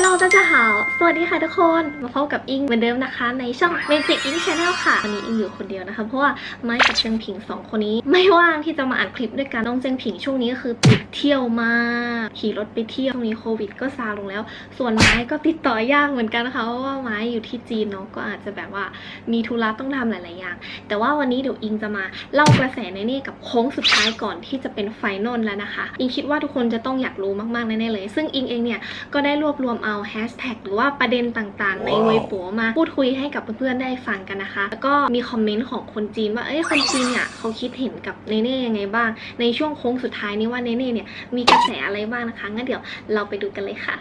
ลโหล大家好สวัสดีค่ะทุกคน มาพบกับอิงเหมือนเดิมนะคะ ในช่อง Magic Ink Channel ค่ะ วันนี้อิงอยู่คนเดียวนะคะ เพราะว่าไม้กับเจงผิงสองคนนี้ ไม่ว่างที่จะมาอัดคลิปด้วยกัน น้องเจงผิงช่วงนี้ก็คือติดเที่ยวมาก ขี่รถไปเที่ยว ช่วงนี้โควิดก็ซาลงแล้ว ส่วนไม้ก็ติดต่อยากเหมือนกันนะคะ เพราะว่าไม้อยู่ที่จีนเนาะ ก็อาจจะแบบว่ามีธุระต้องทำหลาย ๆ อย่าง แต่ว่าวันนี้เดี๋ยวอิงจะมาเล่ากระแสในนี่กับโค้งสุดท้ายก่อนที่จะเป็นไฟนอลแล้วนะคะ อิงคิดว่าทุกคนจะต้องอยากรู้มาก ๆ แน่ ๆ เลย ซึ่งอิงเองเนี่ย ก็ได้รวบรวมเอา าแฮชแท็กหรือว่าประเด็นต่างๆ ในเว็บปัวมาพูดคุยให้กับเพื่อนๆได้ฟังกันนะคะ แล้วก็มีคอมเมนต์ของคนจีนว่าเอ้ยคนจีนเนี่ยเขาคิดเห็นกับเนเน่ยังไงบ้าง ในช่วงโค้งสุดท้ายนี้ว่าเนเน่เนี่ยมีกระแสอะไรบ้างนะคะงั้นเดี๋ยวเราไปดูกันเลยค่ะ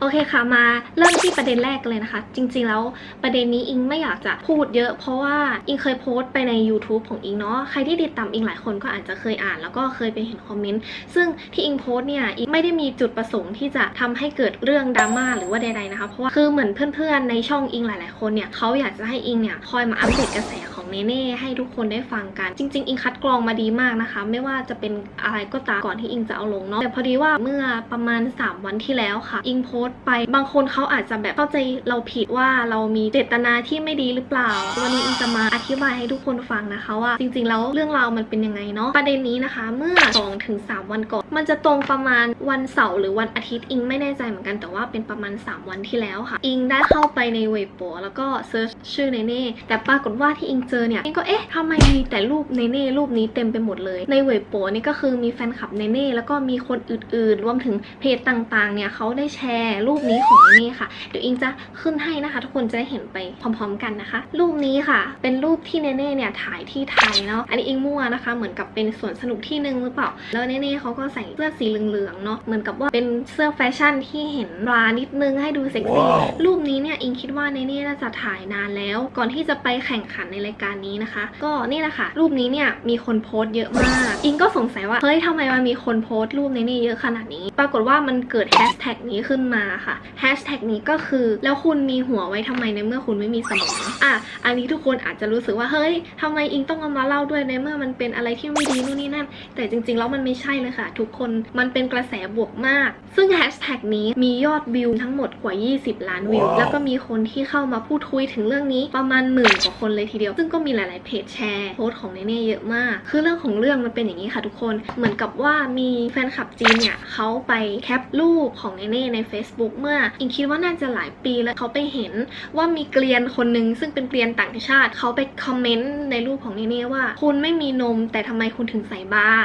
โอเคค่ะมาเริ่มที่ประเด็นแรกเลยนะคะ จริงๆแล้วประเด็นนี้อิงไม่อยากจะพูดเยอะ เพราะว่าอิงเคยโพสต์ไปใน YouTube ของอิงเนาะใครที่ติดตามอิงหลายคนก็อาจจะเคยอ่าน แล้วก็เคยไปเห็นคอมเมนต์ซึ่งที่อิงโพสต์เนี่ยอิงไม่ได้มีจุดประสงค์ที่จะทำให้เกิดเรื่องดราม่าหรือว่าใดๆนะคะเพราะว่าคือเหมือนเพื่อนๆในช่องอิงหลาย ๆคนเนี่ยเขาอยากจะให้อิงเนี่ยคอยมาอัปเดตกระแส ของเนเน่ให้ทุกคนได้ฟังกัน จริง ๆ อิงคัดกรองมาดีมากนะคะ ไม่ว่าจะเป็นอะไรก็ตามก่อนที่อิงจะเอาลงเนาะแต่พอดีว่าเมื่อประมาณ 3 วันที่แล้วค่ะ อิงโพสต์ไปบางคนเขาอาจจะแบบเข้าใจเราผิดว่าเรามีเจตนาที่ไม่ดีหรือเปล่า วันนี้อิงจะมาอธิบายให้ทุกคนฟังนะคะว่า จริง ๆ แล้วเรื่องราวมันเป็นยังไงเนาะประเด็นนี้นะคะ เมื่อ2ถึง3วันก่อน มันจะตรงประมาณวันเสาร์หรือวันอาทิตย์อิงไม่แน่ใจเหมือนกันแต่ว่าเป็นประมาณ 3 วันที่แล้วค่ะ อิงได้เข้าไปในเว็บโปแล้วก็เซิร์ชชื่อเนเน่แต่ปรากฏว่าที่อิงเจอเนี่ยอิงก็เอ๊ะทำไมมีแต่รูปเนเน่รูปนี้เต็มไปหมดเลย ในเว็บโปนี่ก็คือมีแฟนคลับเนเน่แล้วก็มีคนอื่นๆ รวมถึงเพจต่างๆ เนี่ยเขาได้แชร์รูปนี้ของเนเน่ค่ะ เดี๋ยวอิงจะขึ้นให้นะคะ ทุกคนจะได้เห็นไปพร้อม ๆ กันนะคะ รูปนี้ค่ะ เป็นรูปที่เนเน่เนี่ยถ่ายที่ไทยเนาะ อันนี้อิงมั่วนะคะ เหมือนกับเป็นสวนสนุกที่หนึ่งหรือเปล่า แล้วเนเน่เขาก็ใส่เสื้อสีเหลืองๆ เนาะ เหมือนกับว่าเป็นเสื้อแฟชั่นที่เห็นปลานิดนึงให้ดูเซ็กซี่ว้าวรูปนี้เนี่ยอิงคิดว่าเนเน่น่าจะถ่ายนานแล้ว ก่อนที่จะไปแข่งขันในรายการนี้นะคะ ก็นี่แหละค่ะ รูปนี้เนี่ยมีคนโพสต์เยอะมาก อิงก็สงสัยว่าเฮ้ยทำไมมันมีคนโพสต์รูปเนเน่เยอะขนาดนี้ ปรากฏว่ามันเกิดแฮชแท็กนี้ขึ้นมาค่ะแฮชแท็กนี้ก็คือแล้วคุณมีหัวไว้ทำไมในเมื่อคุณไม่มีสมองอะอันนี้ทุกคนอาจจะรู้สึกว่าเฮ้ยทำไมอิงต้องเอามาเล่าด้วยในเมื่อมันเป็นอะไรที่ไม่ดีนู่นนี่นั่น แต่จริงๆแล้วมันไม่ใช่เลยค่ะ ทุกคนมันเป็นกระแสบวกมาก ซึ่งแฮชแท็กนี้มียอดวิวทั้งหมดกว่า 20 ล้านวิวว้าวแล้วก็มีคนที่เข้ามาพูดคุยถึงเรื่องนี้ประมาณหมื่นกว่าคนเลยทีเดียว ซึ่งก็มีหลาย ๆ เพจแชร์โพสต์ของเนเน่เยอะมาก คือเรื่องของเรื่องมันเป็นอย่างนี้ค่ะทุกคน เหมือนกับว่ามีแฟนคลับจีนเนี่ยเขาไปแคปรูปของเนเน่ใน Facebook เมื่ออิงคิดว่าน่าจะหลายปีแล้วเขาไปเห็นว่ามีเกลียนคนหนึ่งซึ่งเป็นเกลียนต่างชาติเขาไปคอมเมนต์ในรูปของเนเน่ว่า คุณไม่มีนมแต่ทำไมคุณถึงใส่บาร์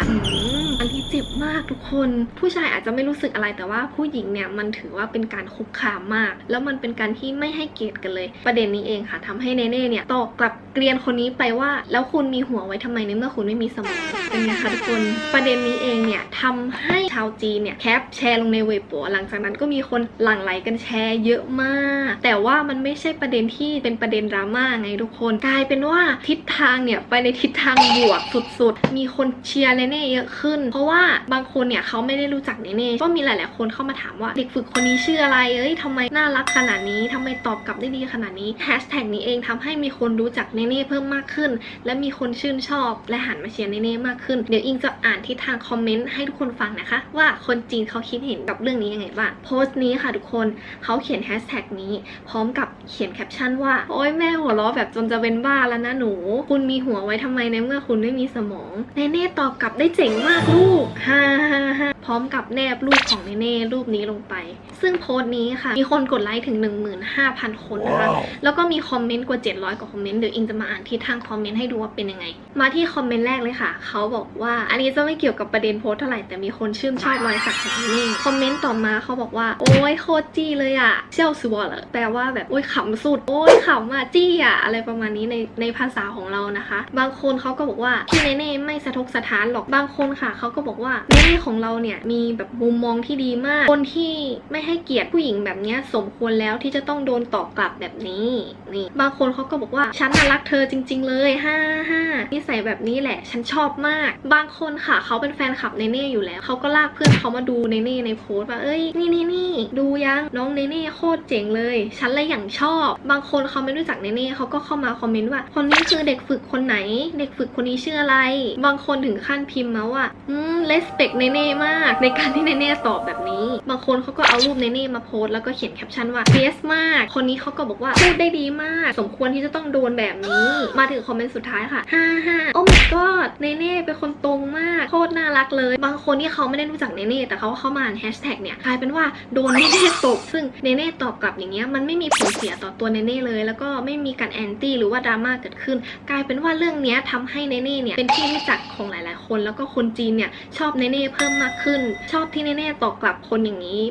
อันที่เจ็บมากทุกคน ผู้ชายอาจจะไม่รู้สึกอะไรแต่ว่าผู้หญิงเนี่ยมันถือว่าเป็นการคุกคามมาก แล้วมันเป็นการที่ไม่ให้เกียรติกันเลย ประเด็นนี้เองค่ะทำให้เนเน่เนี่ยตอบกลับเกลียนคนนี้ไปว่า แล้วคุณมีหัวไว้ทำไมในเมื่อคุณไม่มีสมองเป็นไงคะทุกคนประเด็นนี้เองเนี่ยทำให้ชาวจีนเนี่ยแคปแชร์ลงในเว็บปัวหลังจากนั้นก็มีคนหลั่งไหลกันแชร์เยอะมาก แต่ว่ามันไม่ใช่ประเด็นที่เป็นประเด็นดราม่าไงทุกคน กลายเป็นว่าทิศทางเนี่ยไปในทิศทางบวกสุดๆ มีคนเชียร์เนเน่เยอะขึ้น เพราะว่าบางคนเนี่ยเขาไม่ได้รู้จักเนเน่ก็มีหลายๆคนเข้ามาถามว่าเด็กฝึกคนนี้ชื่ออะไรเอ้ยทำไมน่ารักขนาดนี้ทำไมตอบกลับได้ดีขนาดนี้แฮชแท็กนี้เองทำให้มีคนรู้จักเนเน่เพิ่มมากขึ้น และมีคนชื่นชอบและหันมาเชียร์เนเน่มากขึ้น เดี๋ยวอิงจะอ่านทิศทางคอมเมนต์ให้ทุกคนฟังนะคะ ว่าคนจีนเขาคิดเห็นกับเรื่องนี้ยังไงบ้างโพสต์นี้ค่ะทุกคนเขาเขียนแฮชแท็กนี้ พร้อมกับเขียนแคปชั่นว่า โอ๊ยแม่หัวเราะแบบจนจะเป็นบ้าแล้วนะหนู คุณมีหัวไว้ทำไมในเมื่อคุณไม่มีสมองเนเน่ตอบกลับได้เจ๋งมากลูกฮ่าฮ่าฮ่า ร้อมกับแนบรูปของเนเน่รูปนี้ลงไป ซึ่งโพสต์นี้ค่ะ มีคนกดไลค์ถึง 15,000 คนนะคะว้าวแล้วก็มีคอมเมนต์กว่า 700 กว่าคอมเมนต์ เดี๋ยวอิงจะมาอ่านทิศทางคอมเมนต์ให้ดูว่าเป็นยังไง มาที่คอมเมนต์แรกเลยค่ะ เขาบอกว่า อันนี้จะไม่เกี่ยวกับประเด็นโพสต์เท่าไหร่ แต่มีคนชื่นชอบรอยสักของนี่คอมเมนต์ต่อมาเขาบอกว่า โอ้ยโคตรจี้เลยอะเซี่ยวซัวเหรอแปลว่าแบบโอ้ยขำสุด โอ้ยขำอะจี้อะอะไรประมาณนี้ในในภาษาของเรานะคะ บางคนเขาก็บอกว่าพี่เนเน่ไม่สะทกสะท้านหรอก บางคนค่ะเขาก็บอกว่าเนเน่ของเราเนี่ยมีแบบมุมมองที่ดีมาก คนที่ไม่ให้เกียรติผู้หญิงแบบนี้สมควรแล้วที่จะต้องโดนตอบกลับแบบนี้นี่บางคนเขาก็บอกว่าฉันน่ะรักเธอจริง ๆ เลยฮ่าฮ่านิสัยแบบนี้แหละ ฉันชอบมาก บางคนค่ะเขาเป็นแฟนคลับเนเน่อยู่แล้วเขาก็ลากเพื่อนเขามาดูเนเน่ในโพสต์ว่าเอ้ยนี่นี่นี่ดูยังน้องเนเน่โคตรเจ๋งเลย ฉันเลยอย่างชอบ บางคนเขาไม่รู้จักเนเน่เขาก็เข้ามาคอมเมนต์ว่า คนนี้คือเด็กฝึกคนไหน เด็กฝึกคนนี้ชื่ออะไร บางคนถึงขั้นพิมพ์มาว่าอืมเลสเปกเนเน่มากากในการที่เนเน่ตอบแบบนี้ บางคนเขาก็เอารูปเนเน่มาโพสต์แล้วก็เขียนแคปชั่นว่าเฟียสมาก คนนี้เขาก็บอกว่าพูดได้ดีมาก สมควรที่จะต้องโดนแบบนี้ มาถึงคอมเมนต์สุดท้ายค่ะฮ่าฮ่าโอ้ my god เนเน่เป็นคนตรงมากโคตรน่ารักเลย บางคนที่เขาไม่ได้รู้จักเนเน่แต่เขาเข้ามาอ่านแฮชแท็กเนี่ยกลายเป็นว่าโดนเนเน่ตกซึ่งเนเน่ตอบกลับอย่างเงี้ยมันไม่มีผลเสียต่อตัวเนเน่เลย แล้วก็ไม่มีการแอนตี้หรือว่าดราม่าเกิดขึ้น กลายเป็นว่าเรื่องเนี้ยทำให้เนเน่เนี่ยเป็นที่รู้จักของหลาย ๆ คน แล้วก็คนจีนเนี่ยชอบเนเน่เพิ่มมากขึ้นชอบที่แน่ๆตอบกลับคนอย่างนี้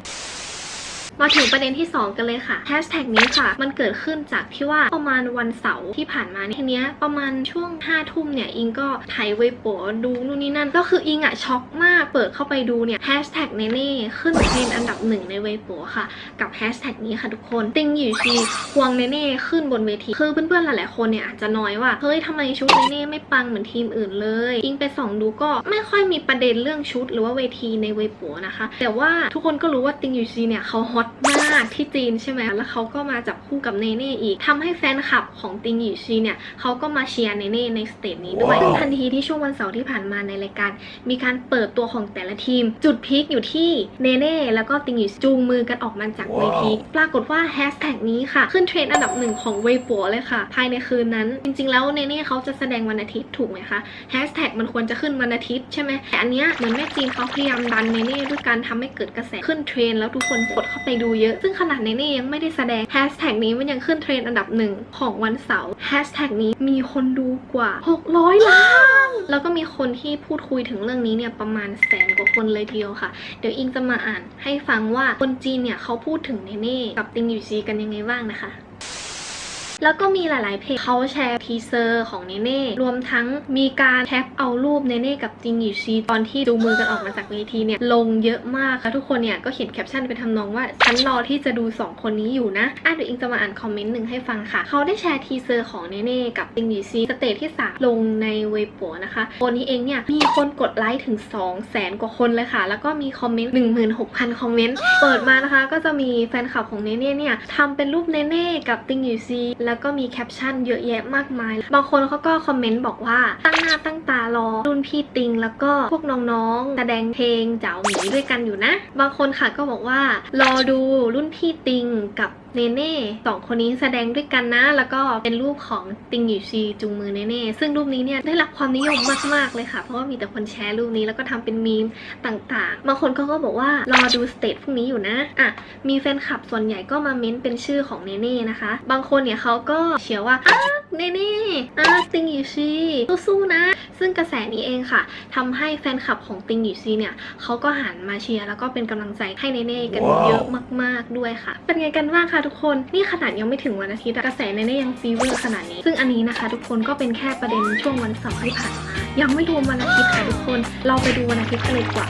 มาถึงประเด็นที่ 2 กันเลยค่ะแฮชแท็กนี้ค่ะ มันเกิดขึ้นจากที่ว่าประมาณวันเสาร์ที่ผ่านมาเนี่ยทีเนี้ยประมาณช่วง5้าทุ่มเนี่ยอิงก็ไถเว็บโป๋ดูนู่นนี่นั่น ก็คืออิงอะช็อกมากเปิดเข้าไปดูเนี่ยแฮชแท็กเนเน่ขึ้นเทรนอันดับหนึ่งในเว็บโป๋ค่ะ กับแฮชแท็กนี้ค่ะทุกคนติงหยู่ชีควงเนเน่ขึ้นบนเวทีคือเพื่อนๆหลายๆคนเนี่ยอาจจะน้อยว่าเฮ้ยทำไมชุดเนเน่ไม่ปังเหมือนทีมอื่นเลย อิงไปส่องดูก็ไม่ค่อยมีประเด็นเรื่องชุดหรือว่าเวทีในเว็บโป๋นะคะ แต่ว่าทุกคนก็รู้ว่าติงหยู่ชีเนี่ยเขาฮอตมากที่จีนใช่ไหมแล้วเขาก็มาจับคู่กับเนเน่อีกทำให้แฟนคลับของติงหยู่ชีเนี่ยเขาก็มาเชียร์เนเน่ในสเตจนี้ด้วยซึ่งทันทีที่ช่วงวันเสาร์ที่ผ่านมาในรายการ มีการเปิดตัวของแต่ละทีม จุดพีคอยู่ที่เนเน่แล้วก็ติงหยู่จูงมือกันออกมาจากเวที ปรากฏว่าแฮชแท็กนี้ค่ะ ขึ้นเทรนด์อันดับหนึ่งของเวปัวเลยค่ะ ภายในคืนนั้น จริงๆ แล้วเนเน่เขาจะแสดงวันอาทิตย์ถูกไหมคะแฮชแท็กมันควรจะขึ้นวันอาทิตย์ใช่ไหมแต่อันเนี้ยเหมือนแม่จีนเขาพยายามดันเนเน่ด้วยการทำให้เกิดกระแสขึ้นเทรนด์แล้วทุกคนกดเข้าไปดูเยอะ ซึ่งขนาดเนเน่ยังไม่ได้แสดงแฮชแท็กนี้มันยังขึ้นเทรนด์อันดับหนึ่งของวันเสาร์แฮชแท็กนี้มีคนดูกว่า 600 ล้าน แล้วก็มีคนที่พูดคุยถึงเรื่องนี้เนี่ยประมาณแสนกว่าคนเลยทีเดียวค่ะ เดี๋ยวอิงจะมาอ่านให้ฟังว่าคนจีนเนี่ยเขาพูดถึงเนเน่กับติงหยูซีกันยังไงบ้างนะคะ แล้วก็มีหลาย ๆ เพจเขาแชร์ทีเซอร์ของเนเน่รวมทั้งมีการแคปเอารูปเนเน่กับจิงหยูซีตอนที่จูมือกันออกมาจากเวทีเนี่ยลงเยอะมากค่ะทุกคนเนี่ยก็เขียนแคปชั่นไปทำนองว่าฉันรอที่จะดู 2 คนนี้อยู่นะอะเดี๋ยวอิงจะมาอ่านคอมเมนต์หนึ่งให้ฟังค่ะ เขาได้แชร์ทีเซอร์ของเนเน่กับจิงหยูซีสเตจที่ 3 ลงในเว็บปัวนะคะคนนี้เองเนี่ยมีคนกดไลค์ถึง 2 0 0แสนกว่าคนเลยค่ะ แล้วก็มีคอมเมนต์16,000 คอมเมนต์เปิดมานะคะ ก็จะมีแฟนคลับของเนเน่เนี่ยทำเป็นรูปเนเน่กับติงหยูซีแล้วก็มีแคปชั่นเยอะแยะมากมาย บางคนเขาก็คอมเมนต์บอกว่าตั้งหน้าตั้งตารอรุ่นพี่ติง แล้วก็พวกน้องๆแสดงเพลงเจ๋าหมีด้วยกันอยู่นะ บางคนค่ะก็บอกว่ารอดูรุ่นพี่ติงกับเนเน่สองคนนี้แสดงด้วยกันนะ แล้วก็เป็นรูปของติงหยูชีจุงมือเนเน่ซึ่งรูปนี้เนี่ยได้รับความนิยมมากๆเลยค่ะ เพราะว่ามีแต่คนแชร์รูปนี้แล้วก็ทำเป็นมีมต่างๆ บางคนเขาก็บอกว่ารอดูสเตจพรุ่งนี้อยู่นะอะมีแฟนคลับส่วนใหญ่ก็มาเม้นเป็นชื่อของเนเน่นะคะ บางคนเนี่ยเขาก็เชียร์ว่าอ้าเนเน่อ้าติงหยูซีสู้ๆนะ ซึ่งกระแสนี้เองค่ะทำให้แฟนคลับของติงหยูซีเนี่ยเขาก็หันมาเชียร์แล้วก็เป็นกำลังใจให้เนเน่กันเยอะมากๆด้วยค่ะ เป็นไงกันบ้างคะทุกคน นี่ขนาดยังไม่ถึงวันอาทิตย์อะกระแสเนเน่ยังฟีเวอร์ขนาดนี้ ซึ่งอันนี้นะคะ ทุกคนก็เป็นแค่ประเด็นช่วงวันเสาร์ที่ผ่านมายังไม่รวมวันอาทิตย์ค่ะทุกคน เราไปดูวันอาทิตย์กันเลยดีกว่า